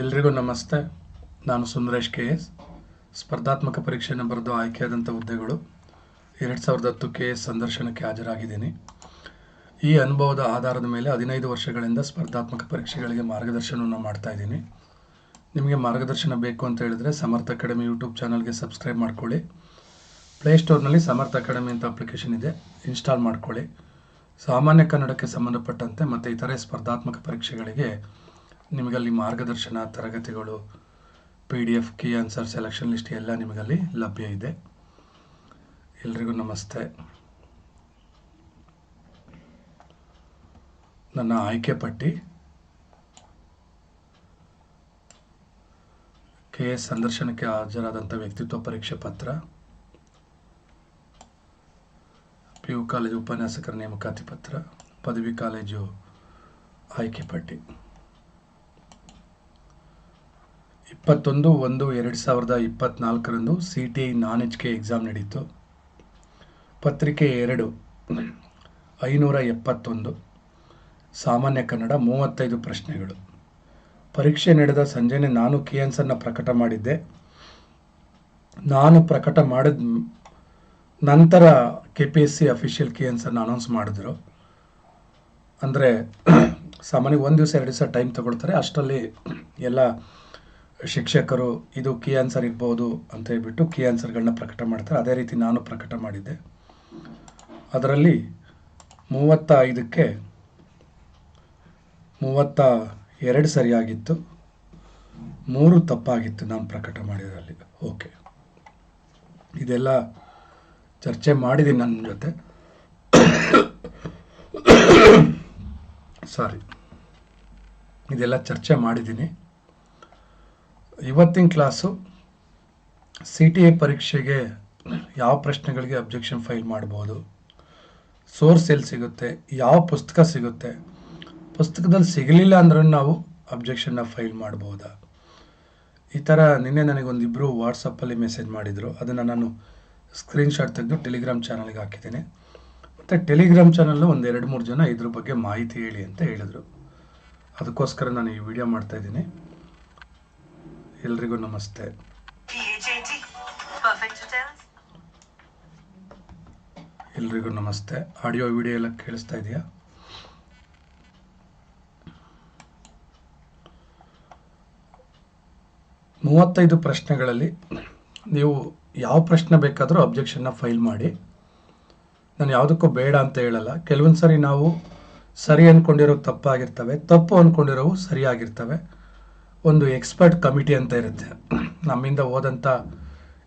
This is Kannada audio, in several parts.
ಎಲ್ರಿಗೂ ನಮಸ್ತೆ. ನಾನು ಸುಂದರೇಶ್ ಕೆ ಎಸ್ ಸ್ಪರ್ಧಾತ್ಮಕ ಪರೀಕ್ಷೆಯನ್ನು ಬರೆದು ಆಯ್ಕೆಯಾದಂಥ ಹುದ್ದೆಗಳು ಎರಡು ಸಾವಿರದ ಹತ್ತು ಕೆ ಎಸ್ ಸಂದರ್ಶನಕ್ಕೆ ಹಾಜರಾಗಿದ್ದೀನಿ. ಈ ಅನುಭವದ ಆಧಾರದ ಮೇಲೆ ಹದಿನೈದು ವರ್ಷಗಳಿಂದ ಸ್ಪರ್ಧಾತ್ಮಕ ಪರೀಕ್ಷೆಗಳಿಗೆ ಮಾರ್ಗದರ್ಶನವನ್ನು ಮಾಡ್ತಾ ಇದ್ದೀನಿ. ನಿಮಗೆ ಮಾರ್ಗದರ್ಶನ ಬೇಕು ಅಂತ ಹೇಳಿದ್ರೆ ಸಮರ್ಥ ಅಕಾಡೆಮಿ ಯೂಟ್ಯೂಬ್ ಚಾನಲ್ಗೆ ಸಬ್ಸ್ಕ್ರೈಬ್ ಮಾಡ್ಕೊಳ್ಳಿ. ಪ್ಲೇಸ್ಟೋರ್ನಲ್ಲಿ ಸಮರ್ಥ ಅಕಾಡೆಮಿ ಅಂತ ಅಪ್ಲಿಕೇಶನ್ ಇದೆ. ಇನ್ಸ್ಟಾಲ್ ಮಾಡ್ಕೊಳ್ಳಿ. ಸಾಮಾನ್ಯ ಕನ್ನಡಕ್ಕೆ ಸಂಬಂಧಪಟ್ಟಂತೆ ಮತ್ತು ಇತರೆ ಸ್ಪರ್ಧಾತ್ಮಕ ಪರೀಕ್ಷೆಗಳಿಗೆ ನಿಮಗಲ್ಲಿ ಮಾರ್ಗದರ್ಶನ, ತರಗತಿಗಳು P D F key answer selection list ಎಲ್ಲ ನಿಮಗಲ್ಲಿ ಲಭ್ಯ ಇದೆ. ಎಲ್ರಿಗೂ ನಮಸ್ತೆ. ನನ್ನ ಆಯ್ಕೆ ಪಟ್ಟಿ ಕೆ ಎಸ್ ಸಂದರ್ಶನಕ್ಕೆ ಹಾಜರಾದಂಥ ವ್ಯಕ್ತಿತ್ವ ಪರೀಕ್ಷೆ ಪತ್ರ ಪಿ ಯು ಕಾಲೇಜು ಉಪನ್ಯಾಸಕರ ನೇಮಕಾತಿ ಪತ್ರ, ಪದವಿ ಕಾಲೇಜು ಆಯ್ಕೆ ಪಟ್ಟಿ. ಇಪ್ಪತ್ತೊಂದು ಒಂದು ಎರಡು ಸಾವಿರದ ಇಪ್ಪತ್ತ್ನಾಲ್ಕರಂದು C T I non H K exam ನಡೀತು. ಪತ್ರಿಕೆ ಎರಡು, ಐನೂರ ಎಪ್ಪತ್ತೊಂದು, ಸಾಮಾನ್ಯ ಕನ್ನಡ ಮೂವತ್ತೈದು ಪ್ರಶ್ನೆಗಳು. ಪರೀಕ್ಷೆ ನಡೆದ ಸಂಜೆನೆ ನಾನು ಕೆ ಎನ್ಸನ್ನು ಪ್ರಕಟ ಮಾಡಿದ್ದೆ. ನಾನು ಪ್ರಕಟ ಮಾಡಿದ ನಂತರ K P S C official K ಎನ್ಸನ್ನು announce ಮಾಡಿದ್ರು. ಅಂದರೆ ಸಾಮಾನ್ಯ ಒಂದು ದಿವಸ, ಎರಡು ದಿವಸ ಟೈಮ್ ತಗೊಳ್ತಾರೆ. ಅಷ್ಟರಲ್ಲಿ ಎಲ್ಲ ಶಿಕ್ಷಕರು ಇದು ಕೀ ಆನ್ಸರ್ ಇರ್ಬೋದು ಅಂತ ಹೇಳ್ಬಿಟ್ಟು ಕೀ ಆನ್ಸರ್ಗಳನ್ನ ಪ್ರಕಟ ಮಾಡ್ತಾರೆ. ಅದೇ ರೀತಿ ನಾನು ಪ್ರಕಟ ಮಾಡಿದ್ದೆ. ಅದರಲ್ಲಿ ಮೂವತ್ತ ಐದಕ್ಕೆ ಮೂವತ್ತ ಎರಡು ಸರಿಯಾಗಿತ್ತು. ಮೂರು ತಪ್ಪಾಗಿತ್ತು ನಾನು ಪ್ರಕಟ ಮಾಡಿದ್ರಲ್ಲಿ. ಓಕೆ ಇದೆಲ್ಲ ಚರ್ಚೆ ಮಾಡಿದ್ದೀನಿ ನನ್ನ ಜೊತೆ. ಸಾರಿ ಇದೆಲ್ಲ ಚರ್ಚೆ ಮಾಡಿದ್ದೀನಿ. ಇವತ್ತಿನ ಕ್ಲಾಸು ಸಿ ಟಿ ಎ ಪರೀಕ್ಷೆಗೆ ಯಾವ ಪ್ರಶ್ನೆಗಳಿಗೆ ಅಬ್ಜೆಕ್ಷನ್ ಫೈಲ್ ಮಾಡ್ಬೋದು? ಸೋರ್ಸ್ ಎಲ್ಲಿ ಸಿಗುತ್ತೆ? ಯಾವ ಪುಸ್ತಕ ಸಿಗುತ್ತೆ? ಪುಸ್ತಕದಲ್ಲಿ ಸಿಗಲಿಲ್ಲ ಅಂದ್ರೂ ನಾವು ಅಬ್ಜೆಕ್ಷನ್ನ ಫೈಲ್ ಮಾಡ್ಬೋದಾ? ಈ ಥರ ನಿನ್ನೆ ನನಗೊಂದಿಬ್ಬರು ವಾಟ್ಸಪ್ಪಲ್ಲಿ ಮೆಸೇಜ್ ಮಾಡಿದರು. ಅದನ್ನು ನಾನು ಸ್ಕ್ರೀನ್ಶಾಟ್ ತೆಗೆದು ಟೆಲಿಗ್ರಾಮ್ ಚಾನಲ್ಗೆ ಹಾಕಿದ್ದೀನಿ. ಮತ್ತು ಟೆಲಿಗ್ರಾಮ್ ಚಾನಲ್ಲು ಒಂದು ಎರಡು ಮೂರು ಜನ ಇದ್ರ ಬಗ್ಗೆ ಮಾಹಿತಿ ಹೇಳಿ ಅಂತ ಹೇಳಿದರು. ಅದಕ್ಕೋಸ್ಕರ ನಾನು ಈ ವಿಡಿಯೋ ಮಾಡ್ತಾಯಿದ್ದೀನಿ ಎಲ್ರಿಗೂ ನಮಸ್ತೆ. ಎಲ್ರಿಗೂ ನಮಸ್ತೆ. ಆಡಿಯೋ ವಿಡಿಯೋ ಎಲ್ಲ ಕೇಳಿಸ್ತಾ ಇದೆಯಾ? ಮೂವತ್ತೈದು ಪ್ರಶ್ನೆಗಳಲ್ಲಿ ನೀವು ಯಾವ ಪ್ರಶ್ನೆ ಬೇಕಾದರೂ ಅಬ್ಜೆಕ್ಷನ್ನ ಫೈಲ್ ಮಾಡಿ. ನಾನು ಯಾವುದಕ್ಕೂ ಬೇಡ ಅಂತ ಹೇಳಲ್ಲ. ಕೆಲವೊಂದು ಸರಿ ನಾವು ಸರಿ ಅಂದ್ಕೊಂಡಿರೋ ತಪ್ಪಾಗಿರ್ತವೆ ತಪ್ಪು ಅಂದ್ಕೊಂಡಿರೋವು ಸರಿಯಾಗಿರ್ತವೆ. ಒಂದು ಎಕ್ಸ್ಪರ್ಟ್ ಕಮಿಟಿ ಅಂತ ಇರುತ್ತೆ. ನಮ್ಮಿಂದ ಹೋದಂಥ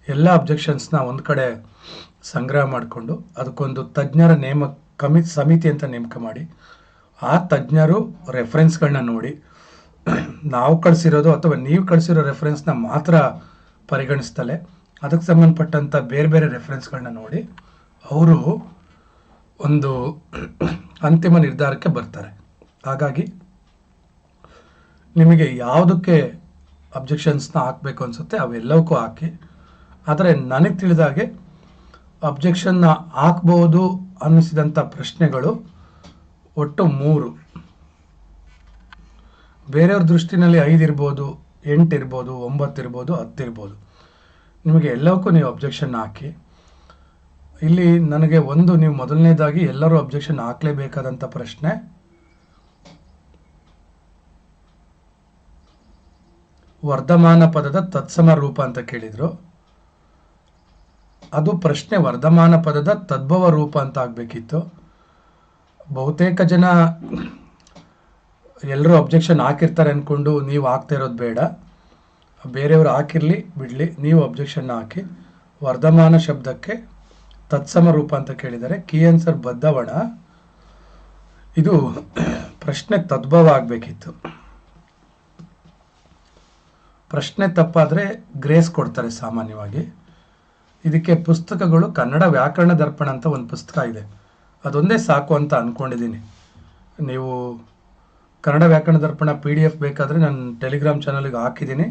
ಎಲ್ಲ ಅಬ್ಜೆಕ್ಷನ್ಸ್ನ ಒಂದು ಕಡೆ ಸಂಗ್ರಹ ಮಾಡಿಕೊಂಡು ಅದಕ್ಕೊಂದು ತಜ್ಞರ ನೇಮ ಕಮಿ ಸಮಿತಿ ಅಂತ ನೇಮಕ ಮಾಡಿ, ಆ ತಜ್ಞರು ರೆಫರೆನ್ಸ್ಗಳನ್ನ ನೋಡಿ, ನಾವು ಕಳಿಸಿರೋದು ಅಥವಾ ನೀವು ಕಳಿಸಿರೋ ರೆಫರೆನ್ಸ್ನ ಮಾತ್ರ ಪರಿಗಣಿಸ್ತಲೇ, ಅದಕ್ಕೆ ಸಂಬಂಧಪಟ್ಟಂಥ ಬೇರೆ ಬೇರೆ ರೆಫರೆನ್ಸ್ಗಳನ್ನ ನೋಡಿ, ಅವರು ಒಂದು ಅಂತಿಮ ನಿರ್ಧಾರಕ್ಕೆ ಬರ್ತಾರೆ. ಹಾಗಾಗಿ ನಿಮಗೆ ಯಾವುದಕ್ಕೆ ಅಬ್ಜೆಕ್ಷನ್ಸ್ನ ಹಾಕಬೇಕು ಅನಿಸುತ್ತೆ, ಅವೆಲ್ಲವಕ್ಕೂ ಹಾಕಿ. ಆದರೆ ನನಗೆ ತಿಳಿದಾಗೆ ಅಬ್ಜೆಕ್ಷನ್ನ ಹಾಕ್ಬೋದು ಅನ್ನಿಸಿದಂಥ ಪ್ರಶ್ನೆಗಳು ಒಟ್ಟು ಮೂರು. ಬೇರೆಯವ್ರ ದೃಷ್ಟಿನಲ್ಲಿ ಐದು ಇರ್ಬೋದು, ಎಂಟು ಇರ್ಬೋದು, ಒಂಬತ್ತು ಇರ್ಬೋದು, ಹತ್ತು ಇರ್ಬೋದು. ನಿಮಗೆ ಎಲ್ಲವಕ್ಕೂ ನೀವು ಅಬ್ಜೆಕ್ಷನ್ ಹಾಕಿ. ಇಲ್ಲಿ ನನಗೆ ಒಂದು, ನೀವು ಮೊದಲನೇದಾಗಿ ಎಲ್ಲರೂ ಅಬ್ಜೆಕ್ಷನ್ ಹಾಕಲೇಬೇಕಾದಂಥ ಪ್ರಶ್ನೆ. ವರ್ಧಮಾನ ಪದದ ತತ್ಸಮ ರೂಪ ಅಂತ ಕೇಳಿದ್ರು. ಅದು ಪ್ರಶ್ನೆ ವರ್ಧಮಾನ ಪದದ ತದ್ಭವ ರೂಪ ಅಂತ ಆಗಬೇಕಿತ್ತು. ಬಹುತೇಕ ಜನ ಎಲ್ಲರೂ ಅಬ್ಜೆಕ್ಷನ್ ಹಾಕಿರ್ತಾರೆ ಅಂದ್ಕೊಂಡು ನೀವು ಹಾಕ್ತಾ ಇರೋದು ಬೇಡ. ಬೇರೆಯವರು ಹಾಕಿರಲಿ, ಬಿಡಲಿ, ನೀವು ಅಬ್ಜೆಕ್ಷನ್ ಹಾಕಿ. ವರ್ಧಮಾನ ಶಬ್ದಕ್ಕೆ ತತ್ಸಮ ರೂಪ ಅಂತ ಕೇಳಿದ್ದಾರೆ. ಕಿ ಆನ್ಸರ್ ಬದ್ಧವಣ ಇದು ಪ್ರಶ್ನೆ ತದ್ಭವ ಆಗಬೇಕಿತ್ತು. ಪ್ರಶ್ನೆ ತಪ್ಪಾದರೆ ಗ್ರೇಸ್ ಕೊಡ್ತಾರೆ ಸಾಮಾನ್ಯವಾಗಿ. ಇದಕ್ಕೆ ಪುಸ್ತಕಗಳು ಕನ್ನಡ ವ್ಯಾಕರಣ ದರ್ಪಣ ಅಂತ ಒಂದು ಪುಸ್ತಕ ಇದೆ. ಅದೊಂದೇ ಸಾಕು ಅಂತ ಅಂದ್ಕೊಂಡಿದ್ದೀನಿ ನೀವು ಕನ್ನಡ ವ್ಯಾಕರಣ ದರ್ಪಣ ಪಿ ಡಿ ಎಫ್ ಬೇಕಾದರೆ ನಾನು ಟೆಲಿಗ್ರಾಮ್ ಚಾನಲ್ಗೆ ಹಾಕಿದ್ದೀನಿ.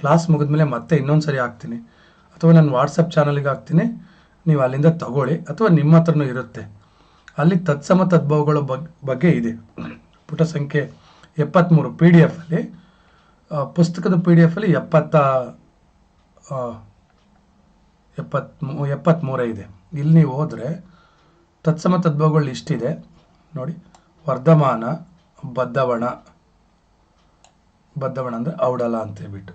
ಕ್ಲಾಸ್ ಮುಗಿದ್ಮೇಲೆ ಮತ್ತೆ ಇನ್ನೊಂದು ಸರಿ ಹಾಕ್ತೀನಿ. ಅಥವಾ ನಾನು ವಾಟ್ಸಪ್ ಚಾನಲ್ಗೆ ಹಾಕ್ತೀನಿ. ನೀವು ಅಲ್ಲಿಂದ ತಗೊಳ್ಳಿ. ಅಥವಾ ನಿಮ್ಮ ಹತ್ರನೂ ಇರುತ್ತೆ. ಅಲ್ಲಿ ತತ್ಸಮ ತದ್ಭವಗಳ ಬಗ್, ಬಗ್ಗೆ ಇದೆ. ಪುಟ ಸಂಖ್ಯೆ ಎಪ್ಪತ್ತ್ಮೂರು ಪಿ ಡಿ ಎಫಲ್ಲಿ ಪುಸ್ತಕದ ಪಿ ಡಿ ಎಫಲ್ಲಿ ಎಪ್ಪತ್ತ ಎಪ್ಪತ್ತು ಎಪ್ಪತ್ತ್ಮೂರೇ ಇದೆ. ಇಲ್ಲಿ ನೀವು ಹೋದರೆ ತತ್ಸಮ ತದ್ಭವಗಳು ಇಷ್ಟಿದೆ. ನೋಡಿ, ವರ್ಧಮಾನ, ಬದ್ದವಣ ಬದ್ದವಣ ಅಂದರೆ ಔಡಲ ಅಂತ ಹೇಳ್ಬಿಟ್ಟು.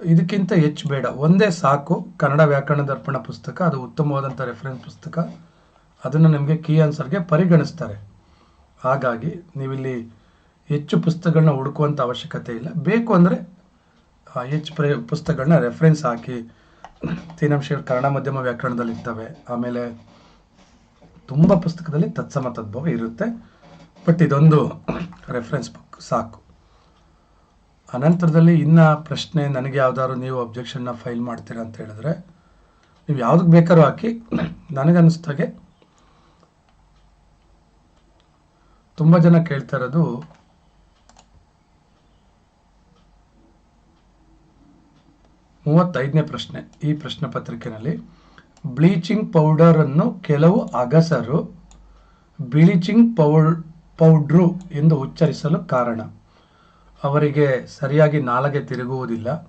ಇದಕ್ಕಿಂತ ಹೆಚ್ಚು ಬೇಡ. ಒಂದೇ ಸಾಕು. ಕನ್ನಡ ವ್ಯಾಕರಣ ದರ್ಪಣ ಪುಸ್ತಕ, ಅದು ಉತ್ತಮವಾದಂಥ ರೆಫರೆನ್ಸ್ ಪುಸ್ತಕ. ಅದನ್ನು ನಿಮಗೆ ಕೀ ಆನ್ಸರ್ಗೆ ಪರಿಗಣಿಸ್ತಾರೆ. ಹಾಗಾಗಿ ನೀವಿಲ್ಲಿ ಹೆಚ್ಚು ಪುಸ್ತಕಗಳನ್ನ ಹುಡುಕುವಂಥ ಅವಶ್ಯಕತೆ ಇಲ್ಲ. ಬೇಕು ಅಂದರೆ ಹೆಚ್ಚು ಪ್ರ, ಪುಸ್ತಕಗಳನ್ನ ರೆಫರೆನ್ಸ್ ಹಾಕಿ ತೀನಾಂಶಗಳು ಕನ್ನಡ ಮಾಧ್ಯಮ ವ್ಯಾಕರಣದಲ್ಲಿ ಇರ್ತವೆ. ಆಮೇಲೆ ತುಂಬ ಪುಸ್ತಕದಲ್ಲಿ ತತ್ಸಮ ತದ್ಭವ ಇರುತ್ತೆ. ಬಟ್ ಇದೊಂದು ರೆಫರೆನ್ಸ್ ಬುಕ್ ಸಾಕು. ಅನಂತರದಲ್ಲಿ ಇನ್ನ ಪ್ರಶ್ನೆ, ನನಗೆ ಯಾವ್ದಾದ್ರು ನೀವು ಅಬ್ಜೆಕ್ಷನ್ನ ಫೈಲ್ ಮಾಡ್ತೀರಾ ಅಂತ ಹೇಳಿದ್ರೆ, ನೀವು ಯಾವುದಕ್ಕೆ ಬೇಕಾದ್ರೂ ಹಾಕಿ ನನಗನ್ನಿಸ್ದಾಗೆ ತುಂಬ ಜನ ಕೇಳ್ತಾ ಇರೋದು ಮೂವತ್ತೈದನೇ ಪ್ರಶ್ನೆ. ಈ ಪ್ರಶ್ನೆ ಪತ್ರಿಕೆಯಲ್ಲಿ ಬ್ಲೀಚಿಂಗ್ ಪೌಡರನ್ನು ಕೆಲವು ಅಗಸರು ಬ್ಲೀಚಿಂಗ್ ಪೌಡ್, ಪೌಡ್ರು ಎಂದು ಉಚ್ಚರಿಸಲು ಕಾರಣ. ಅವರಿಗೆ ಸರಿಯಾಗಿ ನಾಲಗೆ ತಿರುಗುವುದಿಲ್ಲ.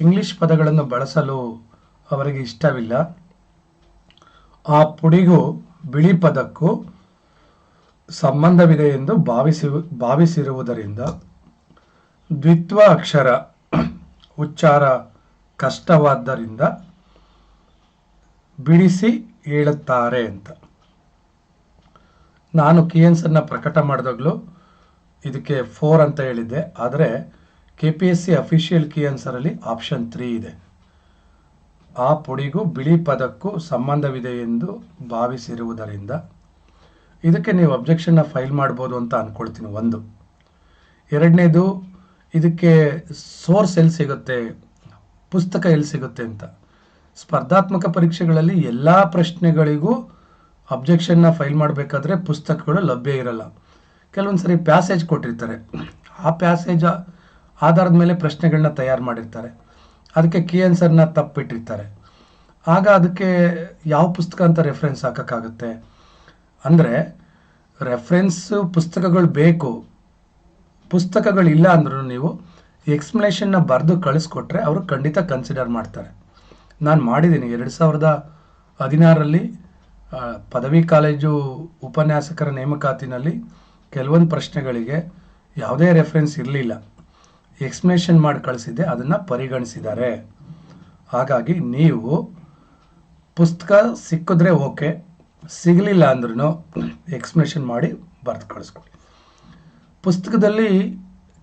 ಇಂಗ್ಲಿಷ್ ಪದಗಳನ್ನು ಬಳಸಲು ಅವರಿಗೆ ಇಷ್ಟವಿಲ್ಲ. ಆ ಪುಡಿಗೂ ಬಿಳಿ ಪದಕ್ಕೂ ಸಂಬಂಧವಿದೆ ಎಂದು ಭಾವಿಸಿ, ಭಾವಿಸಿರುವುದರಿಂದ ದ್ವಿತ್ವ ಅಕ್ಷರ ಉಚ್ಚಾರ ಕಷ್ಟವಾದ್ದರಿಂದ ಬಿಡಿಸಿ ಹೇಳುತ್ತಾರೆ ಅಂತ. ನಾನು ಕಿಯನ್ಸನ್ನು ಪ್ರಕಟ ಮಾಡಿದಾಗಲೂ ಇದಕ್ಕೆ ಫೋರ್ ಅಂತ ಹೇಳಿದ್ದೆ. ಆದರೆ K P S C official key option three ಇದೆ. ಆ ಪುಡಿಗೂ ಬಿಳಿ ಪದಕ್ಕೂ ಸಂಬಂಧವಿದೆ ಎಂದು ಭಾವಿಸಿರುವುದರಿಂದ ಇದಕ್ಕೆ ನೀವು ಅಬ್ಜೆಕ್ಷನ್ನ ಫೈಲ್ ಮಾಡ್ಬೋದು ಅಂತ ಅಂದ್ಕೊಳ್ತೀನಿ ಒಂದು. ಎರಡನೇದು, ಇದಕ್ಕೆ ಸೋರ್ಸ್ ಎಲ್ಲಿ ಸಿಗುತ್ತೆ ಪುಸ್ತಕ ಎಲ್ಲಿ ಸಿಗುತ್ತೆ ಅಂತ. ಸ್ಪರ್ಧಾತ್ಮಕ ಪರೀಕ್ಷೆಗಳಲ್ಲಿ ಎಲ್ಲ ಪ್ರಶ್ನೆಗಳಿಗೂ ಅಬ್ಜೆಕ್ಷನ್ನ ಫೈಲ್ ಮಾಡಬೇಕಾದ್ರೆ ಪುಸ್ತಕಗಳು ಲಭ್ಯ ಇರಲ್ಲ. ಕೆಲವೊಂದು ಸರಿ ಪ್ಯಾಸೇಜ್ ಕೊಟ್ಟಿರ್ತಾರೆ. ಆ ಪ್ಯಾಸೇಜ್ ಆಧಾರದ ಮೇಲೆ ಪ್ರಶ್ನೆಗಳನ್ನ ತಯಾರು ಮಾಡಿರ್ತಾರೆ. ಅದಕ್ಕೆ ಕೀ ಆನ್ಸರ್ನ ತಪ್ಪಿಟ್ಟಿರ್ತಾರೆ. ಆಗ ಅದಕ್ಕೆ ಯಾವ ಪುಸ್ತಕ ಅಂತ ರೆಫರೆನ್ಸ್ ಹಾಕೋಕ್ಕಾಗುತ್ತೆ? ಅಂದರೆ ರೆಫರೆನ್ಸ್ ಪುಸ್ತಕಗಳು ಬೇಕು. ಪುಸ್ತಕಗಳಿಲ್ಲ ಅಂದ್ರೂ ನೀವು ಎಕ್ಸ್ಪ್ಲನೇಷನ್ನ ಬರೆದು ಕಳಿಸ್ಕೊಟ್ರೆ ಅವರು ಖಂಡಿತ ಕನ್ಸಿಡರ್ ಮಾಡ್ತಾರೆ. ನಾನು ಮಾಡಿದ್ದೀನಿ. ಎರಡು ಸಾವಿರದ ಹದಿನಾರರಲ್ಲಿ ಪದವಿ ಕಾಲೇಜು ಉಪನ್ಯಾಸಕರ ನೇಮಕಾತಿನಲ್ಲಿ ಕೆಲವೊಂದು ಪ್ರಶ್ನೆಗಳಿಗೆ ಯಾವುದೇ ರೆಫರೆನ್ಸ್ ಇರಲಿಲ್ಲ. ಎಕ್ಸ್ಪ್ಲನೇಷನ್ ಮಾಡಿ ಕಳಿಸಿದ್ದೆ. ಅದನ್ನು ಪರಿಗಣಿಸಿದ್ದಾರೆ. ಹಾಗಾಗಿ ನೀವು ಪುಸ್ತಕ ಸಿಕ್ಕಿದ್ರೆ ಓಕೆ, ಸಿಗಲಿಲ್ಲ ಅಂದ್ರೂ ಎಕ್ಸ್ಪ್ಲನೇಷನ್ ಮಾಡಿ ಬರೆದು ಕಳಿಸ್ಕೊಡಿ. ಪುಸ್ತಕದಲ್ಲಿ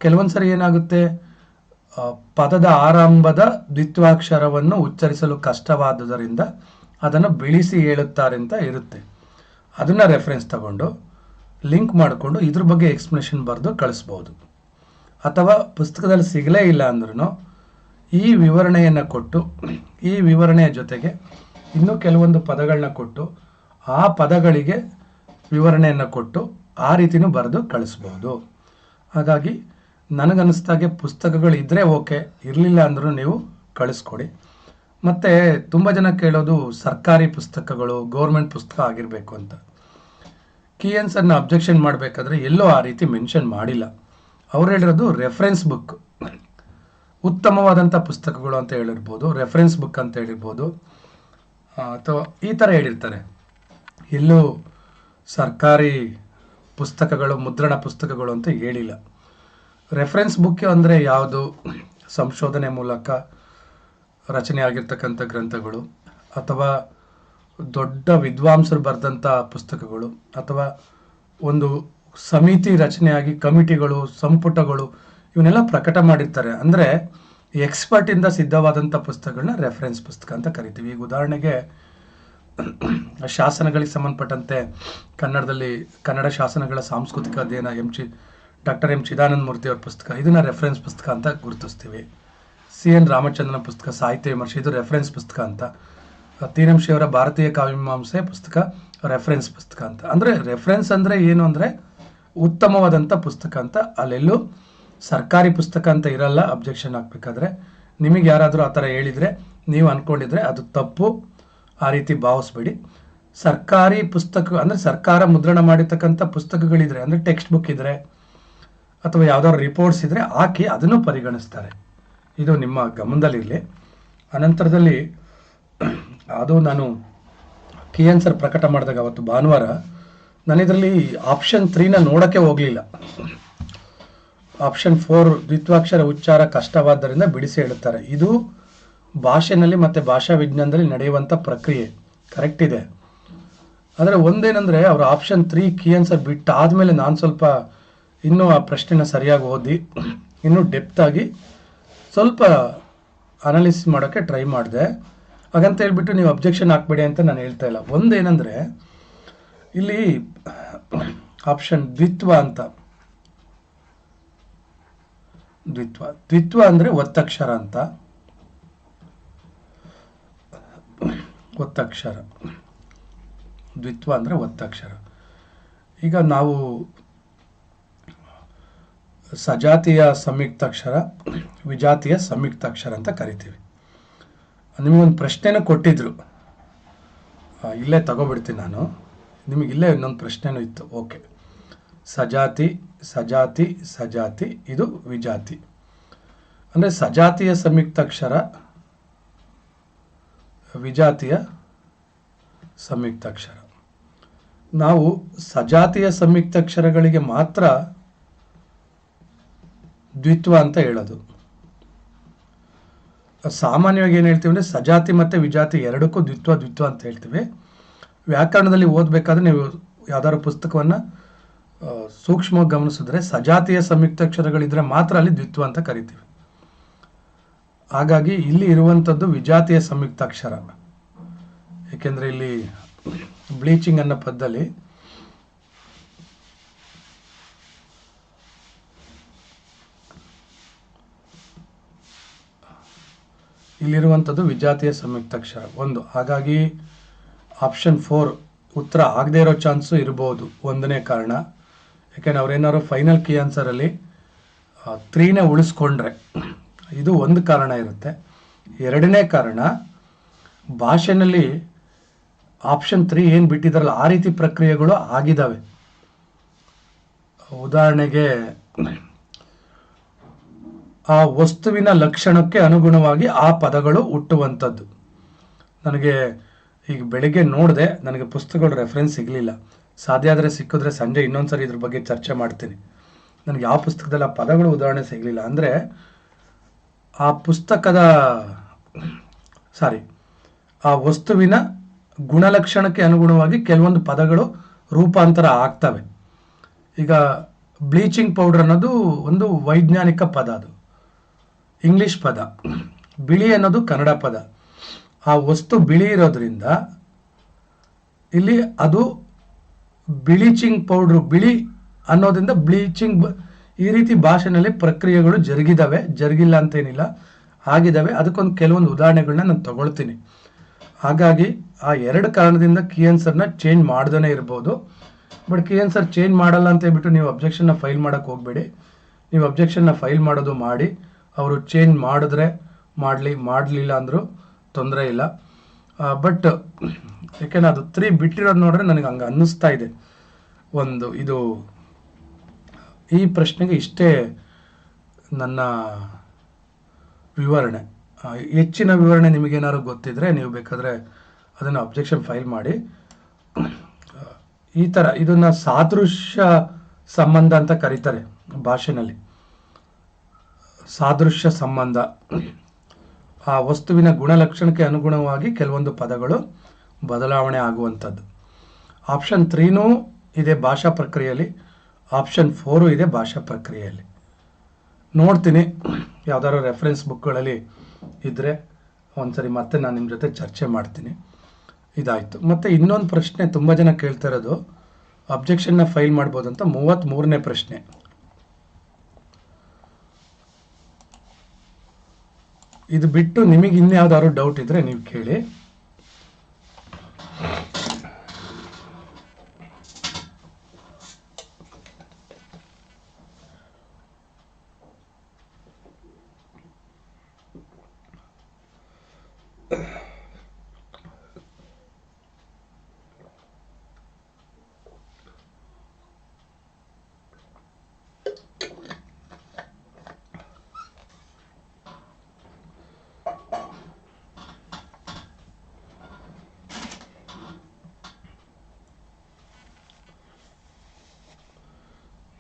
ಕೆಲವೊಂದು ಸರಿ ಏನಾಗುತ್ತೆ? ಪದದ ಆರಂಭದ ದ್ವಿತ್ವಾಕ್ಷರವನ್ನು ಉಚ್ಚರಿಸಲು ಕಷ್ಟವಾದುದರಿಂದ ಅದನ್ನು ಬಿಳಿಸಿ ಹೇಳುತ್ತಾರೆ ಅಂತ ಇರುತ್ತೆ. ಅದನ್ನು ರೆಫರೆನ್ಸ್ ತಗೊಂಡು ಲಿಂಕ್ ಮಾಡಿಕೊಂಡು ಇದ್ರ ಬಗ್ಗೆ ಎಕ್ಸ್ಪ್ಲನೇಷನ್ ಬರೆದು ಕಳಿಸ್ಬೋದು. ಅಥವಾ ಪುಸ್ತಕದಲ್ಲಿ ಸಿಗಲೇ ಇಲ್ಲ ಅಂದ್ರೂ ಈ ವಿವರಣೆಯನ್ನು ಕೊಟ್ಟು, ಈ ವಿವರಣೆಯ ಜೊತೆಗೆ ಇನ್ನೂ ಕೆಲವೊಂದು ಪದಗಳನ್ನ ಕೊಟ್ಟು, ಆ ಪದಗಳಿಗೆ ವಿವರಣೆಯನ್ನು ಕೊಟ್ಟು ಆ ರೀತಿನೂ ಬರೆದು ಕಳಿಸ್ಬೋದು. ಹಾಗಾಗಿ ನನಗನ್ನಿಸ್ದಾಗೆ ಪುಸ್ತಕಗಳು ಇದ್ದರೆ ಓಕೆ, ಇರಲಿಲ್ಲ ಅಂದರೂ ನೀವು ಕಳಿಸ್ಕೊಡಿ. ಮತ್ತು ತುಂಬ ಜನ ಕೇಳೋದು ಸರ್ಕಾರಿ ಪುಸ್ತಕಗಳು, ಗೌರ್ಮೆಂಟ್ ಪುಸ್ತಕ ಆಗಿರಬೇಕು ಅಂತ. ಕೆ ಎನ್ ಸರ್ನ ಅಬ್ಜೆಕ್ಷನ್ ಮಾಡಬೇಕಾದ್ರೆ ಎಲ್ಲೋ ಆ ರೀತಿ ಮೆನ್ಷನ್ ಮಾಡಿಲ್ಲ. ಅವ್ರು ಹೇಳಿರೋದು ರೆಫರೆನ್ಸ್ ಬುಕ್. ಉತ್ತಮವಾದಂಥ ಪುಸ್ತಕಗಳು ಅಂತ ಹೇಳಿರ್ಬೋದು, ರೆಫರೆನ್ಸ್ ಬುಕ್ ಅಂತ ಹೇಳಿರ್ಬೋದು. ಅಥವಾ ಈ ಥರ ಹೇಳಿರ್ತಾರೆ. ಎಲ್ಲೂ ಸರ್ಕಾರಿ ಪುಸ್ತಕಗಳು, ಮುದ್ರಣ ಪುಸ್ತಕಗಳು ಅಂತ ಹೇಳಿಲ್ಲ. ರೆಫರೆನ್ಸ್ ಬುಕ್ ಅಂದರೆ ಯಾವುದು? ಸಂಶೋಧನೆ ಮೂಲಕ ರಚನೆ ಆಗಿರ್ತಕ್ಕಂಥ ಗ್ರಂಥಗಳು ಅಥವಾ ದೊಡ್ಡ ವಿದ್ವಾಂಸರು ಬರೆದಂಥ ಪುಸ್ತಕಗಳು ಅಥವಾ ಒಂದು ಸಮಿತಿ ರಚನೆಯಾಗಿ ಕಮಿಟಿಗಳು, ಸಂಪುಟಗಳು ಇವನ್ನೆಲ್ಲ ಪ್ರಕಟ ಮಾಡಿರ್ತಾರೆ. ಅಂದರೆ ಎಕ್ಸ್ಪರ್ಟಿಂದ ಸಿದ್ಧವಾದಂಥ ಪುಸ್ತಕಗಳನ್ನ ರೆಫರೆನ್ಸ್ ಪುಸ್ತಕ ಅಂತ ಕರಿತೀವಿ. ಈಗ ಉದಾಹರಣೆಗೆ ಶಾಸನಗಳಿಗೆ ಸಂಬಂಧಪಟ್ಟಂತೆ ಕನ್ನಡದಲ್ಲಿ ಕನ್ನಡ ಶಾಸನಗಳ ಸಾಂಸ್ಕೃತಿಕ ಅಧ್ಯಯನ ಎಂ ಚಿ ಡಾಕ್ಟರ್ ಎಂ ಚಿದಾನಂದ ಮೂರ್ತಿ ಅವ್ರ ಪುಸ್ತಕ. ಇದನ್ನ ರೆಫರೆನ್ಸ್ ಪುಸ್ತಕ ಅಂತ ಗುರುತಿಸ್ತೀವಿ. ಸಿ ಎನ್ ರಾಮಚಂದ್ರನ ಪುಸ್ತಕ, ಸಾಹಿತ್ಯ ವಿಮರ್ಶೆ, ಇದು ರೆಫರೆನ್ಸ್ ಪುಸ್ತಕ ಅಂತ. ತೀನಂಶಿ ಅವರ ಭಾರತೀಯ ಕಾವ್ಯಮೀಮಾಂಸೆ ಪುಸ್ತಕ ರೆಫರೆನ್ಸ್ ಪುಸ್ತಕ ಅಂತ. ಅಂದರೆ ರೆಫರೆನ್ಸ್ ಅಂದರೆ ಏನು ಅಂದರೆ ಉತ್ತಮವಾದಂಥ ಪುಸ್ತಕ ಅಂತ. ಅಲ್ಲೆಲ್ಲೂ ಸರ್ಕಾರಿ ಪುಸ್ತಕ ಅಂತ ಇರಲ್ಲ ಅಬ್ಜೆಕ್ಷನ್ ಹಾಕ್ಬೇಕಾದ್ರೆ. ನಿಮಗೆ ಯಾರಾದರೂ ಆ ಥರ ಹೇಳಿದರೆ, ನೀವು ಅಂದ್ಕೊಂಡಿದ್ರೆ ಅದು ತಪ್ಪು. ಆ ರೀತಿ ಭಾವಿಸ್ಬೇಡಿ. ಸರ್ಕಾರಿ ಪುಸ್ತಕ, ಅಂದರೆ ಸರ್ಕಾರ ಮುದ್ರಣ ಮಾಡಿರ್ತಕ್ಕಂಥ ಪುಸ್ತಕಗಳಿದ್ರೆ, ಅಂದರೆ ಟೆಕ್ಸ್ಟ್ ಬುಕ್ ಇದ್ರೆ ಅಥವಾ ಯಾವ್ದಾದ್ರು ರಿಪೋರ್ಟ್ಸ್ ಇದ್ರೆ ಹಾಕಿ ಅದನ್ನು ಪರಿಗಣಿಸ್ತಾರೆ. ಇದು ನಿಮ್ಮ ಗಮನದಲ್ಲಿರಲಿ ಅನಂತರದಲ್ಲಿ ಅದು ನಾನು ಕೀ ಆನ್ಸರ್ ಪ್ರಕಟ ಮಾಡಿದಾಗ ಅವತ್ತು ಭಾನುವಾರ ನಾನು ಇದರಲ್ಲಿ ಆಪ್ಷನ್ ತ್ರೀನ ನೋಡೋಕ್ಕೆ ಹೋಗಲಿಲ್ಲ. ಆಪ್ಷನ್ ಫೋರ್ ದ್ವಿತ್ವಾಕ್ಷರ ಉಚ್ಚಾರ ಕಷ್ಟವಾದ್ದರಿಂದ ಬಿಡಿಸಿ ಹೇಳುತ್ತಾರೆ. ಇದು ಭಾಷೆನಲ್ಲಿ ಮತ್ತು ಭಾಷಾ ವಿಜ್ಞಾನದಲ್ಲಿ ನಡೆಯುವಂಥ ಪ್ರಕ್ರಿಯೆ. ಕರೆಕ್ಟ್ ಇದೆ. ಆದರೆ ಒಂದೇನೆಂದರೆ ಅವರು ಆಪ್ಷನ್ ತ್ರೀ ಕೀ ಆನ್ಸರ್ ಬಿಟ್ಟಾದಮೇಲೆ ನಾನು ಸ್ವಲ್ಪ ಇನ್ನೂ ಆ ಪ್ರಶ್ನೆನ ಸರಿಯಾಗಿ ಓದಿ, ಇನ್ನೂ ಡೆಪ್ತ್ ಆಗಿ ಸ್ವಲ್ಪ ಅನಾಲಿಸಿಸ್ ಮಾಡೋಕ್ಕೆ ಟ್ರೈ ಮಾಡಿದೆ. ಹಾಗಂತ ಹೇಳ್ಬಿಟ್ಟು ನೀವು ಅಬ್ಜೆಕ್ಷನ್ ಹಾಕ್ಬೇಡಿ ಅಂತ ನಾನು ಹೇಳ್ತಾ ಇಲ್ಲ. ಒಂದೇನೆಂದರೆ, ಇಲ್ಲಿ ಆಪ್ಷನ್ ದ್ವಿತ್ವ ಅಂತ. ದ್ವಿತ್ವ. ದ್ವಿತ್ವ ಅಂದರೆ ಒತ್ತಕ್ಷರ ಅಂತ. ಒತ್ತಕ್ಷರ. ದ್ವಿತ್ವ ಅಂದರೆ ಒತ್ತಕ್ಷರ. ಈಗ ನಾವು ಸಜಾತಿಯ ಸಂಯುಕ್ತಾಕ್ಷರ, ವಿಜಾತಿಯ ಸಂಯುಕ್ತಾಕ್ಷರ ಅಂತ ಕರಿತೀವಿ. ನಿಮಗೊಂದು ಪ್ರಶ್ನೆನೂ ಕೊಟ್ಟಿದ್ರು. ಇಲ್ಲೇ ತಗೊಬಿಡ್ತೀನಿ ನಾನು. ನಿಮಗೆ ಇಲ್ಲೇ ಇನ್ನೊಂದು ಪ್ರಶ್ನೆನೂ ಇತ್ತು. ಓಕೆ. ಸಜಾತಿ ಸಜಾತಿ ಸಜಾತಿ, ಇದು ವಿಜಾತಿ. ಅಂದರೆ ಸಜಾತಿಯ ಸಂಯುಕ್ತಾಕ್ಷರ, ವಿಜಾತಿಯ ಸಂಯುಕ್ತಾಕ್ಷರ. ನಾವು ಸಜಾತಿಯ ಸಂಯುಕ್ತಾಕ್ಷರಗಳಿಗೆ ಮಾತ್ರ ದ್ವಿತ್ವ ಅಂತ ಹೇಳೋದು. ಸಾಮಾನ್ಯವಾಗಿ ಏನು ಹೇಳ್ತೀವಿ ಅಂದರೆ ಸಜಾತಿ ಮತ್ತು ವಿಜಾತಿ ಎರಡಕ್ಕೂ ದ್ವಿತ್ವ ದ್ವಿತ್ವ ಅಂತ ಹೇಳ್ತೀವಿ. ವ್ಯಾಕರಣದಲ್ಲಿ ಓದಬೇಕಾದ್ರೆ ನೀವು ಯಾವ್ದಾದ್ರು ಪುಸ್ತಕವನ್ನು ಸೂಕ್ಷ್ಮವಾಗಿ ಗಮನಿಸಿದ್ರೆ ಸಜಾತಿಯ ಸಂಯುಕ್ತಾಕ್ಷರಗಳಿದ್ರೆ ಮಾತ್ರ ಅಲ್ಲಿ ದ್ವಿತ್ವ ಅಂತ ಕರಿತೀವಿ. ಹಾಗಾಗಿ ಇಲ್ಲಿ ಇರುವಂಥದ್ದು ವಿಜಾತಿಯ ಸಂಯುಕ್ತಾಕ್ಷರ ಏಕೆಂದರೆ ಇಲ್ಲಿ ಬ್ಲೀಚಿಂಗ್ ಅನ್ನೋ ಪದದಲ್ಲಿ ಇಲ್ಲಿರುವಂಥದ್ದು ವಿಜಾತಿಯ ಸಂಯುಕ್ತಾಕ್ಷರ ಒಂದು. ಹಾಗಾಗಿ ಆಪ್ಷನ್ ಫೋರ್ ಉತ್ತರ ಆಗದೇ ಇರೋ ಚಾನ್ಸು ಇರ್ಬೋದು, ಒಂದನೇ ಕಾರಣ. ಯಾಕೆಂದ್ರೆ ಅವ್ರೇನಾದ್ರು ಫೈನಲ್ ಕೀ ಆನ್ಸರಲ್ಲಿ ತ್ರೀನೇ ಉಳಿಸ್ಕೊಂಡ್ರೆ, ಇದು ಒಂದು ಕಾರಣ ಇರುತ್ತೆ. ಎರಡನೇ ಕಾರಣ, ಭಾಷೆನಲ್ಲಿ ಆಪ್ಷನ್ ತ್ರೀ ಏನು ಬಿಟ್ಟಿದಾರಲ್ಲ, ಆ ರೀತಿ ಪ್ರಕ್ರಿಯೆಗಳು ಆಗಿದ್ದಾವೆ ಉದಾಹರಣೆಗೆ ಆ ವಸ್ತುವಿನ ಲಕ್ಷಣಕ್ಕೆ ಅನುಗುಣವಾಗಿ ಆ ಪದಗಳು ಹುಟ್ಟುವಂಥದ್ದು. ನನಗೆ ಈಗ ಬೆಳಿಗ್ಗೆ ನೋಡಿದೆ ನನಗೆ ಪುಸ್ತಕಗಳು ರೆಫರೆನ್ಸ್ ಸಿಗಲಿಲ್ಲ. ಸಾಧ್ಯ ಆದರೆ ಸಿಕ್ಕಿದ್ರೆ ಸಂಜೆ ಇನ್ನೊಂದ್ಸರಿ ಇದ್ರ ಬಗ್ಗೆ ಚರ್ಚೆ ಮಾಡ್ತೀನಿ. ನನಗೆ ಯಾವ ಪುಸ್ತಕದಲ್ಲಿ ಆ ಪದಗಳು ಉದಾಹರಣೆ ಸಿಗಲಿಲ್ಲ ಅಂದರೆ ಆ ಪುಸ್ತಕದ, ಸಾರಿ, ಆ ವಸ್ತುವಿನ ಗುಣಲಕ್ಷಣಕ್ಕೆ ಅನುಗುಣವಾಗಿ ಕೆಲವೊಂದು ಪದಗಳು ರೂಪಾಂತರ ಆಗ್ತವೆ. ಈಗ ಬ್ಲೀಚಿಂಗ್ ಪೌಡರ್ ಅನ್ನೋದು ಒಂದು ವೈಜ್ಞಾನಿಕ ಪದ ಅದು. ಇಂಗ್ಲಿಷ್ ಪದ. ಬಿಳಿ ಅನ್ನೋದು ಕನ್ನಡ ಪದ. ಆ ವಸ್ತು ಬಿಳಿ ಇರೋದ್ರಿಂದ ಇಲ್ಲಿ ಅದು ಬ್ಲೀಚಿಂಗ್ ಪೌಡ್ರು ಬಿಳಿ ಅನ್ನೋದ್ರಿಂದ ಬ್ಲೀಚಿಂಗ್ ಈ ರೀತಿ ಭಾಷೆನಲ್ಲಿ ಪ್ರಕ್ರಿಯೆಗಳು ಜರುಗಿದಾವೆ. ಜರುಗಿಲ್ಲ ಅಂತೇನಿಲ್ಲ. ಆಗಿದ್ದಾವೆ ಅದಕ್ಕೊಂದು ಕೆಲವೊಂದು ಉದಾಹರಣೆಗಳನ್ನ ನಾನು ತಗೊಳ್ತೀನಿ. ಹಾಗಾಗಿ ಆ ಎರಡು ಕಾರಣದಿಂದ ಕೀ ಆನ್ಸರ್ನ ಚೇಂಜ್ ಮಾಡ್ದೇ ಇರ್ಬೋದು. ಬಟ್ ಕೀ ಆನ್ಸರ್ ಚೇಂಜ್ ಮಾಡಲ್ಲ ಅಂತ ಹೇಳ್ಬಿಟ್ಟು ನೀವು ಅಬ್ಜೆಕ್ಷನ್ನ ಫೈಲ್ ಮಾಡೋಕ್ಕೆ ಹೋಗಬೇಡಿ. ನೀವು ಅಬ್ಜೆಕ್ಷನ್ನ ಫೈಲ್ ಮಾಡೋದು ಮಾಡಿ. ಅವರು ಚೇಂಜ್ ಮಾಡಿದ್ರೆ ಮಾಡಲಿ, ಮಾಡಲಿಲ್ಲ ಅಂದರೂ ತೊಂದರೆ ಇಲ್ಲ. ಬಟ್ ಯಾಕೆಂದ್ರೆ ಅದು ತ್ರೀ ಬಿಟ್ಟಿರೋದು ನೋಡಿದ್ರೆ ನನಗೆ ಹಂಗೆ ಅನ್ನಿಸ್ತಾ ಇದೆ. ಒಂದು ಇದು ಈ ಪ್ರಶ್ನೆಗೆ ಇಷ್ಟೇ ನನ್ನ ವಿವರಣೆ. ಹೆಚ್ಚಿನ ವಿವರಣೆ ನಿಮಗೇನಾದ್ರು ಗೊತ್ತಿದ್ರೆ ನೀವು ಬೇಕಾದರೆ ಅದನ್ನು ಅಬ್ಜೆಕ್ಷನ್ ಫೈಲ್ ಮಾಡಿ. ಈ ಥರ ಇದನ್ನು ಸಾದೃಶ್ಯ ಸಂಬಂಧ ಅಂತ ಕರೀತಾರೆ ಭಾಷೆನಲ್ಲಿ. ಸಾದೃಶ್ಯ ಸಂಬಂಧ. ಆ ವಸ್ತುವಿನ ಗುಣಲಕ್ಷಣಕ್ಕೆ ಅನುಗುಣವಾಗಿ ಕೆಲವೊಂದು ಪದಗಳು ಬದಲಾವಣೆ ಆಗುವಂಥದ್ದು. ಆಪ್ಷನ್ ತ್ರೀನೂ ಇದೆ ಭಾಷಾ ಪ್ರಕ್ರಿಯೆಯಲ್ಲಿ. ಆಪ್ಷನ್ ಫೋರು ಇದೆ ಭಾಷಾ ಪ್ರಕ್ರಿಯೆಯಲ್ಲಿ. ನೋಡ್ತೀನಿ. ಯಾವ್ದಾದ್ರು ರೆಫರೆನ್ಸ್ ಬುಕ್ಗಳಲ್ಲಿ ಇದ್ದರೆ ಒಂದ್ಸರಿ ಮತ್ತೆ ನಾನು ನಿಮ್ಮ ಜೊತೆ ಚರ್ಚೆ ಮಾಡ್ತೀನಿ. ಇದಾಯಿತು. ಮತ್ತು ಇನ್ನೊಂದು ಪ್ರಶ್ನೆ ತುಂಬ ಜನ ಕೇಳ್ತಾ ಇರೋದು. ಅಬ್ಜೆಕ್ಷನ್ನ ಫೈಲ್ ಮಾಡ್ಬೋದು ಅಂತ ಮೂವತ್ತ್ಮೂರನೇ ಪ್ರಶ್ನೆ. ಇದು ಬಿಟ್ಟು ನಿಮಗೆ ಇನ್ಯಾವುದಾದ್ರು ಡೌಟ್ ಇದ್ರೆ ನೀವು ಕೇಳಿ.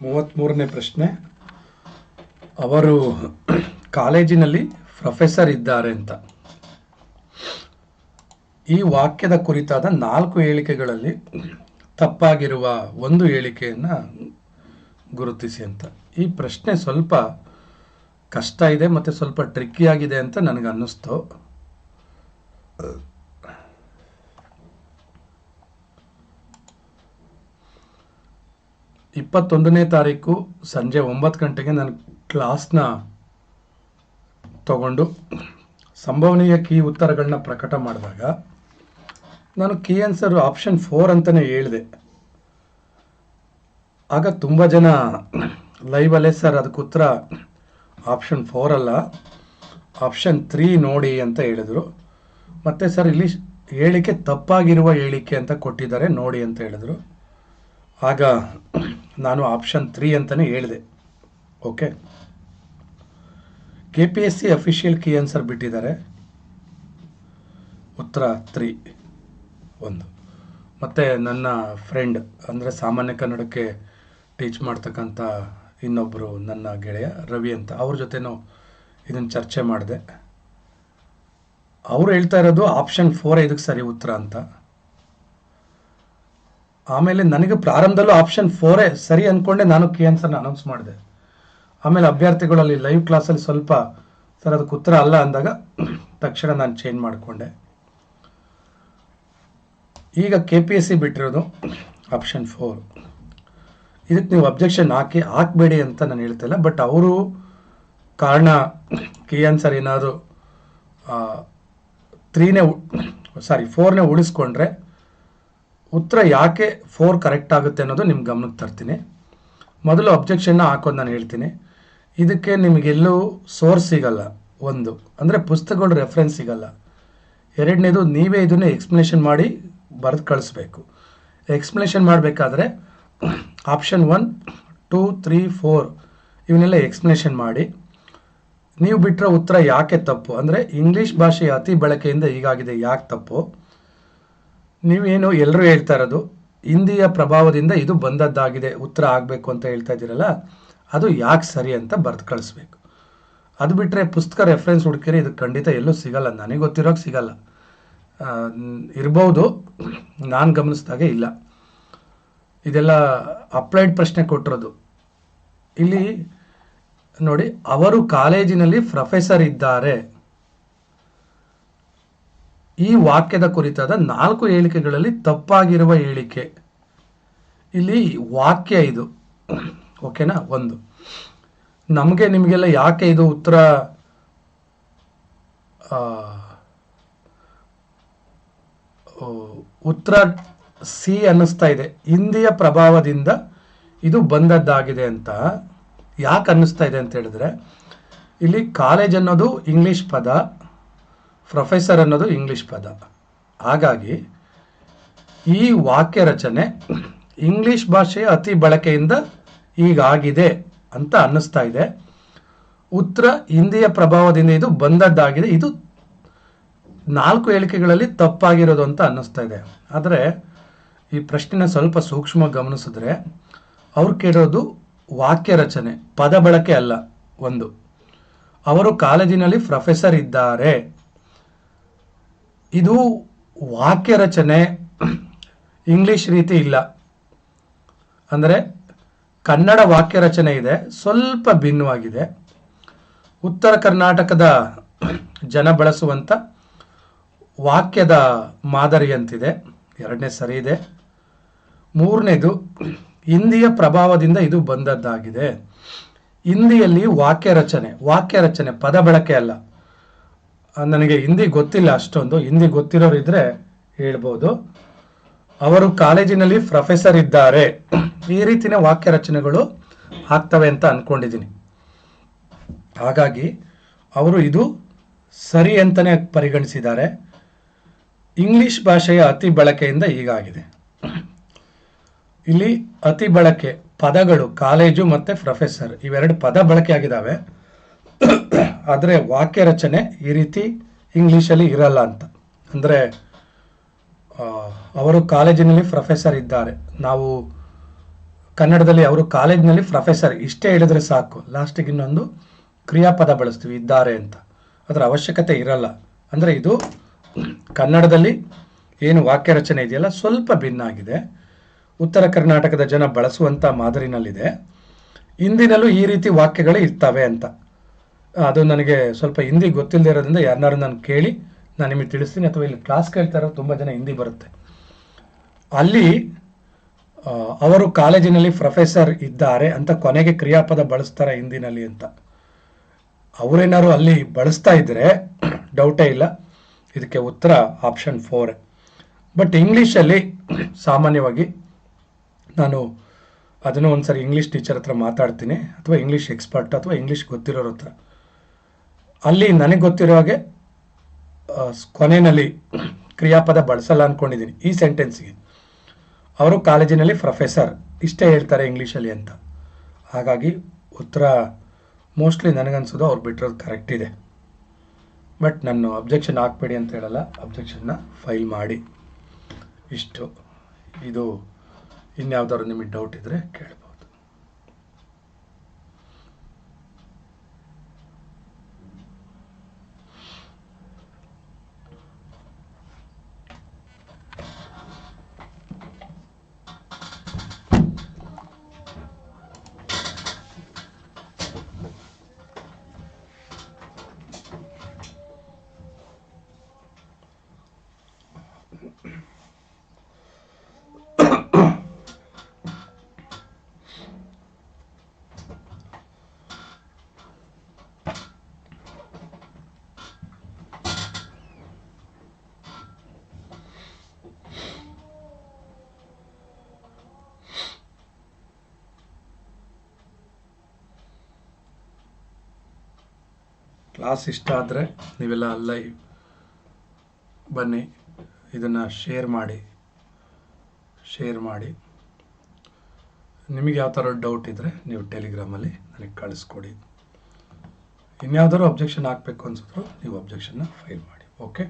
ಮೂವತ್ತ್ಮೂರನೇ ಪ್ರಶ್ನೆ. ಅವರು ಕಾಲೇಜಿನಲ್ಲಿ ಪ್ರೊಫೆಸರ್ ಇದ್ದಾರೆ ಅಂತ. ಈ ವಾಕ್ಯದ ಕುರಿತಾದ ನಾಲ್ಕು ಹೇಳಿಕೆಗಳಲ್ಲಿ ತಪ್ಪಾಗಿರುವ ಒಂದು ಹೇಳಿಕೆಯನ್ನು ಗುರುತಿಸಿ ಅಂತ. ಈ ಪ್ರಶ್ನೆ ಸ್ವಲ್ಪ ಕಷ್ಟ ಇದೆ ಮತ್ತು ಸ್ವಲ್ಪ ಟ್ರಿಕ್ಕಿ ಆಗಿದೆ ಅಂತ ನನಗೆ ಅನ್ನಿಸ್ತು ಇಪ್ಪತ್ತೊಂದನೇ ತಾರೀಕು ಸಂಜೆ ಒಂಬತ್ತು ಗಂಟೆಗೆ ನಾನು ಕ್ಲಾಸ್ನ ತಗೊಂಡು ಸಂಭವನೀಯ ಕೀ ಉತ್ತರಗಳನ್ನ ಪ್ರಕಟ ಮಾಡಿದಾಗ ನಾನು ಕೀ ಆನ್ಸರ್ ಆಪ್ಷನ್ ಫೋರ್ ಅಂತಲೇ ಹೇಳಿದೆ. ಆಗ ತುಂಬ ಜನ ಲೈವಲ್ಲೇ ಸರ್ ಅದಕ್ಕೆ ಉತ್ತರ ಆಪ್ಷನ್ ಫೋರ್ ಅಲ್ಲ, ಆಪ್ಷನ್ ತ್ರೀ ನೋಡಿ ಅಂತ ಹೇಳಿದರು. ಮತ್ತು ಸರ್ ಇಲ್ಲಿ ಹೇಳಿಕೆ ತಪ್ಪಾಗಿರುವ ಹೇಳಿಕೆ ಅಂತ ಕೊಟ್ಟಿದ್ದಾರೆ ನೋಡಿ ಅಂತ ಹೇಳಿದರು. ಆಗ ನಾನು ಆಪ್ಷನ್ ತ್ರೀ ಅಂತಲೇ ಹೇಳಿದೆ. Okay K P S C official key answer ಬಿಟ್ಟಿದ್ದಾರೆ. ಉತ್ತರ ತ್ರೀ ಒಂದು. ಮತ್ತು ನನ್ನ ಫ್ರೆಂಡ್ ಅಂದರೆ ಸಾಮಾನ್ಯ ಕನ್ನಡಕ್ಕೆ ಟೀಚ್ ಮಾಡ್ತಕ್ಕಂಥ ಇನ್ನೊಬ್ಬರು ನನ್ನ ಗೆಳೆಯ ರವಿ ಅಂತ, ಅವ್ರ ಜೊತೆನೂ ಇದನ್ನು ಚರ್ಚೆ ಮಾಡಿದೆ. ಅವರು ಹೇಳ್ತಾ ಇರೋದು ಆಪ್ಷನ್ ಫೋರ್ ಇದಕ್ಕೆ ಸರಿ ಉತ್ತರ ಅಂತ. ಆಮೇಲೆ ನನಗೆ ಪ್ರಾರಂಭದಲ್ಲೂ ಆಪ್ಷನ್ ಫೋರೇ ಸರಿ ಅಂದ್ಕೊಂಡೆ ನಾನು ಕೆ ಆನ್ಸರ್ನ ಅನೌನ್ಸ್ ಮಾಡಿದೆ. ಆಮೇಲೆ ಅಭ್ಯರ್ಥಿಗಳಲ್ಲಿ ಲೈವ್ ಕ್ಲಾಸಲ್ಲಿ ಸ್ವಲ್ಪ ಸರ್ ಅದಕ್ಕೆ ಉತ್ತರ ಅಲ್ಲ ಅಂದಾಗ ತಕ್ಷಣ ನಾನು ಚೇಂಜ್ ಮಾಡಿಕೊಂಡೆ. ಈಗ ಕೆ ಪಿ ಎಸ್ ಸಿ ಬಿಟ್ಟಿರೋದು ಆಪ್ಷನ್ ಫೋರ್ ಇದಕ್ಕೆ ನೀವು ಅಬ್ಜೆಕ್ಷನ್ ಹಾಕಿ ಹಾಕಬೇಡಿ ಅಂತ ನಾನು ಹೇಳ್ತಿಲ್ಲ ಬಟ್ ಅವರು ಕಾರಣ ಕೆ ಆನ್ಸರ್ ಏನಾದರೂ ತ್ರೀನೇ ಸಾರಿ ಫೋರ್ನೇ ಉಳಿಸ್ಕೊಂಡ್ರೆ ಉತ್ತರ ಯಾಕೆ ಫೋರ್ ಕರೆಕ್ಟ್ ಆಗುತ್ತೆ ಅನ್ನೋದು ನಿಮ್ಮ ಗಮನಕ್ಕೆ ತರ್ತೀನಿ. ಮೊದಲು ಅಬ್ಜೆಕ್ಷನ್ನ ಹಾಕೋದು ನಾನು ಹೇಳ್ತೀನಿ. ಇದಕ್ಕೆ ನಿಮಗೆಲ್ಲೂ ಸೋರ್ಸ್ ಸಿಗಲ್ಲ, ಒಂದು. ಅಂದರೆ ಪುಸ್ತಕಗಳು ರೆಫರೆನ್ಸ್ ಸಿಗಲ್ಲ. ಎರಡನೇದು, ನೀವೇ ಇದನ್ನೇ ಎಕ್ಸ್ಪ್ಲನೇಷನ್ ಮಾಡಿ ಬರೆದು ಕಳಿಸ್ಬೇಕು. ಎಕ್ಸ್ಪ್ಲನೇಷನ್ ಮಾಡಬೇಕಾದ್ರೆ option one two three four ಇವನ್ನೆಲ್ಲ ಎಕ್ಸ್ಪ್ಲನೇಷನ್ ಮಾಡಿ. ನೀವು ಬಿಟ್ಟರೆ ಉತ್ತರ ಯಾಕೆ ತಪ್ಪು? ಅಂದರೆ ಇಂಗ್ಲೀಷ್ ಭಾಷೆಯ ಅತಿ ಬಳಕೆಯಿಂದ ಹೀಗಾಗಿದೆ, ಯಾಕೆ ತಪ್ಪು? ನೀವೇನು ಎಲ್ಲರೂ ಹೇಳ್ತಾ ಇರೋದು, ಹಿಂದಿಯ ಪ್ರಭಾವದಿಂದ ಇದು ಬಂದದ್ದಾಗಿದೆ, ಉತ್ತರ ಆಗಬೇಕು ಅಂತ ಹೇಳ್ತಾ ಇದ್ದೀರಲ್ಲ, ಅದು ಯಾಕೆ ಸರಿ ಅಂತ ಬರೆದು ಕಳಿಸ್ಬೇಕು. ಅದು ಬಿಟ್ಟರೆ ಪುಸ್ತಕ ರೆಫರೆನ್ಸ್ ಹುಡುಕಿರಿ, ಇದು ಖಂಡಿತ ಎಲ್ಲೂ ಸಿಗಲ್ಲ, ನನಗೆ ಗೊತ್ತಿರೋಕೆ ಸಿಗಲ್ಲ. ಇರ್ಬೋದು, ನಾನು ಗಮನಿಸಿದಾಗೆ ಇಲ್ಲ. ಇದೆಲ್ಲ ಅಪ್ಲೈಡ್ ಪ್ರಶ್ನೆ ಕೊಟ್ಟಿರೋದು. ಇಲ್ಲಿ ನೋಡಿ, ಅವರು ಕಾಲೇಜಿನಲ್ಲಿ ಪ್ರೊಫೆಸರ್ ಇದ್ದಾರೆ ಈ ವಾಕ್ಯದ ಕುರಿತಾದ ನಾಲ್ಕು ಹೇಳಿಕೆಗಳಲ್ಲಿ ತಪ್ಪಾಗಿರುವ ಹೇಳಿಕೆ. ಇಲ್ಲಿ ವಾಕ್ಯ ಇದು. ಓಕೆನಾ? ಒಂದು. ನಮಗೆ ನಿಮಗೆಲ್ಲ ಯಾಕೆ ಇದು ಉತ್ತರ ಉತ್ತರ ಸಿ ಅನ್ನಿಸ್ತಾ ಇದೆ. ಹಿಂದಿಯ ಪ್ರಭಾವದಿಂದ ಇದು ಬಂದದ್ದಾಗಿದೆ ಅಂತ. ಯಾಕೆ ಅನ್ನಿಸ್ತಾ ಇದೆ ಅಂತ ಹೇಳಿದ್ರೆ, ಇಲ್ಲಿ ಕಾಲೇಜ್ ಅನ್ನೋದು ಇಂಗ್ಲಿಷ್ ಪದ. ಪ್ರೊಫೆಸರ್ ಅನ್ನೋದು ಇಂಗ್ಲಿಷ್ ಪದ. ಹಾಗಾಗಿ ಈ ವಾಕ್ಯ ರಚನೆ ಇಂಗ್ಲಿಷ್ ಭಾಷೆಯ ಅತಿ ಬಳಕೆಯಿಂದ ಈಗಾಗಿದೆ ಅಂತ ಅನ್ನಿಸ್ತಾ ಇದೆ. ಉತ್ತರ ಹಿಂದಿಯ ಪ್ರಭಾವದಿಂದ ಇದು ಬಂದದ್ದಾಗಿದೆ. ಇದು ನಾಲ್ಕು ಹೇಳಿಕೆಗಳಲ್ಲಿ ತಪ್ಪಾಗಿರೋದು ಅಂತ ಅನ್ನಿಸ್ತಾ ಇದೆ. ಆದರೆ ಈ ಪ್ರಶ್ನೆನ ಸ್ವಲ್ಪ ಸೂಕ್ಷ್ಮ ಗಮನಿಸಿದ್ರೆ ಅವ್ರು ಕೇಳೋದು ವಾಕ್ಯ ರಚನೆ, ಪದ ಬಳಕೆ ಅಲ್ಲ ಒಂದು. ಅವರು ಕಾಲೇಜಿನಲ್ಲಿ ಪ್ರೊಫೆಸರ್ ಇದ್ದಾರೆ. ಇದು ವಾಕ್ಯ ರಚನೆ. ಇಂಗ್ಲಿಷ್ ರೀತಿ ಇಲ್ಲ. ಅಂದರೆ ಕನ್ನಡ ವಾಕ್ಯ ರಚನೆ ಇದೆ, ಸ್ವಲ್ಪ ಭಿನ್ನವಾಗಿದೆ. ಉತ್ತರ ಕರ್ನಾಟಕದ ಜನ ಬಳಸುವಂಥ ವಾಕ್ಯದ ಮಾದರಿಯಂತಿದೆ ಎರಡನೇ ಸರಿ ಇದೆ. ಮೂರನೇದು, ಹಿಂದಿಯ ಪ್ರಭಾವದಿಂದ ಇದು ಬಂದದ್ದಾಗಿದೆ. ಹಿಂದಿಯಲ್ಲಿ ವಾಕ್ಯ ರಚನೆ ವಾಕ್ಯ ರಚನೆ ಪದ ಬಳಕೆ ಅಲ್ಲ. ನನಗೆ ಹಿಂದಿ ಗೊತ್ತಿಲ್ಲ ಅಷ್ಟೊಂದು. ಹಿಂದಿ ಗೊತ್ತಿರೋರು ಇದ್ರೆ ಹೇಳ್ಬೋದು. ಅವರು ಕಾಲೇಜಿನಲ್ಲಿ ಪ್ರೊಫೆಸರ್ ಇದ್ದಾರೆ. ಈ ರೀತಿಯ ವಾಕ್ಯ ರಚನೆಗಳು ಆಗ್ತವೆ ಅಂತ ಅನ್ಕೊಂಡಿದ್ದೀನಿ. ಹಾಗಾಗಿ ಅವರು ಇದು ಸರಿ ಅಂತಲೇ ಪರಿಗಣಿಸಿದ್ದಾರೆ. ಇಂಗ್ಲಿಷ್ ಭಾಷೆಯ ಅತಿ ಬಳಕೆಯಿಂದ ಹೀಗಾಗಿದೆ ಇಲ್ಲಿ ಅತಿ ಬಳಕೆ ಪದಗಳು ಕಾಲೇಜು ಮತ್ತು ಪ್ರೊಫೆಸರ್ ಇವೆರಡು ಪದ ಬಳಕೆ ಆಗಿದ್ದಾವೆ ಆದರೆ ವಾಕ್ಯ ರಚನೆ ಈ ರೀತಿ ಇಂಗ್ಲೀಷಲ್ಲಿ ಇರಲ್ಲ ಅಂತ. ಅಂದರೆ ಅವರು ಕಾಲೇಜಿನಲ್ಲಿ ಪ್ರೊಫೆಸರ್ ಇದ್ದಾರೆ. ನಾವು ಕನ್ನಡದಲ್ಲಿ ಅವರು ಕಾಲೇಜಿನಲ್ಲಿ ಪ್ರೊಫೆಸರ್ ಇಷ್ಟೇ ಹೇಳಿದ್ರೆ ಸಾಕು. ಲಾಸ್ಟಿಗೆ ಇನ್ನೊಂದು ಕ್ರಿಯಾಪದ ಬಳಸ್ತೀವಿ, ಇದ್ದಾರೆ ಅಂತ. ಅದರ ಅವಶ್ಯಕತೆ ಇರಲ್ಲ. ಅಂದರೆ ಇದು ಕನ್ನಡದಲ್ಲಿ ಏನು ವಾಕ್ಯ ರಚನೆ ಇದೆಯಲ್ಲ, ಸ್ವಲ್ಪ ಭಿನ್ನ ಆಗಿದೆ. ಉತ್ತರ ಕರ್ನಾಟಕದ ಜನ ಬಳಸುವಂಥ ಮಾದರಿನಲ್ಲಿದೆ. ಹಿಂದಿನಲ್ಲೂ ಈ ರೀತಿ ವಾಕ್ಯಗಳು ಇರ್ತವೆ ಅಂತ. ಅದು ನನಗೆ ಸ್ವಲ್ಪ ಹಿಂದಿ ಗೊತ್ತಿಲ್ಲದೆ ಇರೋದ್ರಿಂದ ಯಾರನ್ನಾರು ನಾನು ಕೇಳಿ ನಾನು ನಿಮಗೆ ತಿಳಿಸ್ತೀನಿ ಅಥವಾ ಇಲ್ಲಿ ಕ್ಲಾಸ್ ಕೇಳ್ತಾ ಇರೋ ತುಂಬ ಜನ ಹಿಂದಿ ಬರುತ್ತೆ. ಅಲ್ಲಿ ಅವರು ಕಾಲೇಜಿನಲ್ಲಿ ಪ್ರೊಫೆಸರ್ ಇದ್ದಾರೆ ಅಂತ ಕೊನೆಗೆ ಕ್ರಿಯಾಪದ ಬಳಸ್ತಾರೆ ಹಿಂದಿನಲ್ಲಿ ಅಂತ. ಅವರೇನಾದ್ರು ಅಲ್ಲಿ ಬಳಸ್ತಾ ಇದ್ರೆ ಡೌಟೇ ಇಲ್ಲ. ಇದಕ್ಕೆ ಉತ್ತರ ಆಪ್ಷನ್ ಫೋರ್ ಬಟ್ ಇಂಗ್ಲೀಷಲ್ಲಿ ಸಾಮಾನ್ಯವಾಗಿ ನಾನು ಅದನ್ನು ಒಂದ್ಸರಿ ಇಂಗ್ಲೀಷ್ ಟೀಚರ್ ಹತ್ರ ಮಾತಾಡ್ತೀನಿ ಅಥವಾ ಇಂಗ್ಲೀಷ್ ಎಕ್ಸ್ಪರ್ಟ್ ಅಥವಾ ಇಂಗ್ಲೀಷ್ ಗೊತ್ತಿರೋರ ಹತ್ರ. ಅಲ್ಲಿ ನನಗೆ ಗೊತ್ತಿರೋ ಹಾಗೆ ಕೊನೆಯಲ್ಲಿ ಕ್ರಿಯಾಪದ ಬಳಸಲ್ಲ ಅಂದ್ಕೊಂಡಿದ್ದೀನಿ ಈ ಸೆಂಟೆನ್ಸ್ಗೆ. ಅವರು ಕಾಲೇಜಿನಲ್ಲಿ ಪ್ರೊಫೆಸರ್. ಇಷ್ಟೇ ಹೇಳ್ತಾರೆ ಇಂಗ್ಲೀಷಲ್ಲಿ ಅಂತ. ಹಾಗಾಗಿ ಉತ್ತರ ಮೋಸ್ಟ್ಲಿ ನನಗನ್ಸೋದು ಅವ್ರು ಬಿಟ್ಟಿರೋದು ಕರೆಕ್ಟ್ ಇದೆ. ಬಟ್ ನಾನು ಅಬ್ಜೆಕ್ಷನ್ ಹಾಕ್ಬೇಡಿ ಅಂತ ಹೇಳಲ್ಲ. ಅಬ್ಜೆಕ್ಷನ್ನ ಫೈಲ್ ಮಾಡಿ. ಇಷ್ಟು. ಇದು ಇನ್ಯಾವ್ದಾದ್ರು ನಿಮಗೆ ಡೌಟ್ ಇದ್ದರೆ ಕೇಳ್ಬೋದು. ಕ್ಲಾಸ್ ಇಷ್ಟ ಆದರೆ ನೀವೆಲ್ಲ ಲೈವ್ ಬನ್ನಿ, ಇದನ್ನು ಶೇರ್ ಮಾಡಿ ಶೇರ್ ಮಾಡಿ. ನಿಮಗೆ ಯಾವ ಥರ ಡೌಟ್ ಇದ್ದರೆ ನೀವು ಟೆಲಿಗ್ರಾಮಲ್ಲಿ ನನಗೆ ಕಳಿಸ್ಕೊಡಿ. ಇನ್ಯಾವುದಾದ್ರು ಅಬ್ಜೆಕ್ಷನ್ ಹಾಕಬೇಕು ಅನ್ಸಿದ್ರು ನೀವು ಅಬ್ಜೆಕ್ಷನ್ನ ಫೈಲ್ ಮಾಡಿ ಓಕೆ